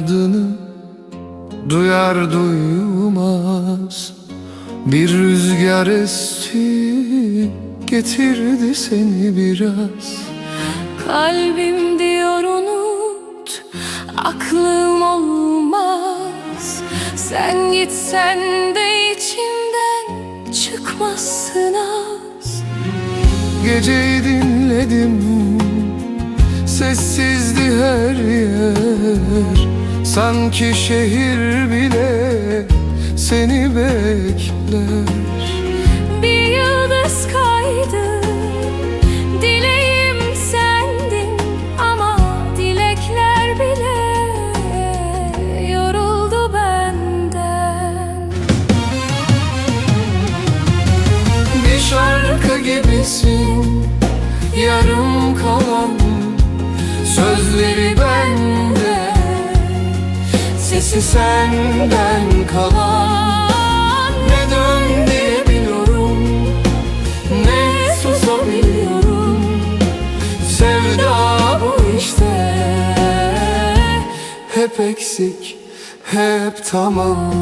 adını Duyar duymaz. Bir rüzgar esti Getirdi seni biraz. Kalbim diyor unut Aklım olmaz. Sen gitsen de içimden Çıkmazsın az. Geceyi dinledim Sessizdi her yer. Sanki şehir bile Seni bekler Sözleri bende Sesi senden kalan. Ne dön diyebiliyorum Ne susabiliyorum. Sevda bu işte Hep eksik Hep tamam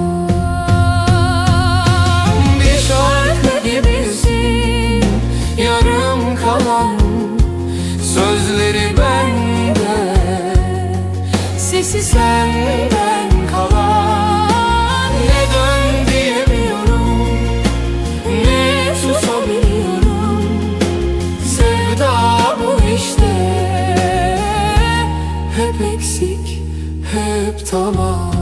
Sesi Senden kalan. Ne dön diyemiyorum Ne susabiliyorum. Sevda bu işte. Hep eksik Hep tamam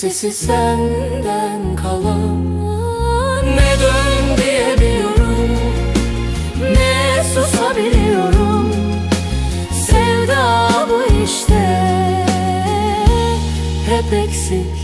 Sesi senden kalan Ne dön diyebiliyorum Ne susabiliyorum. Sevda bu işte Hep eksik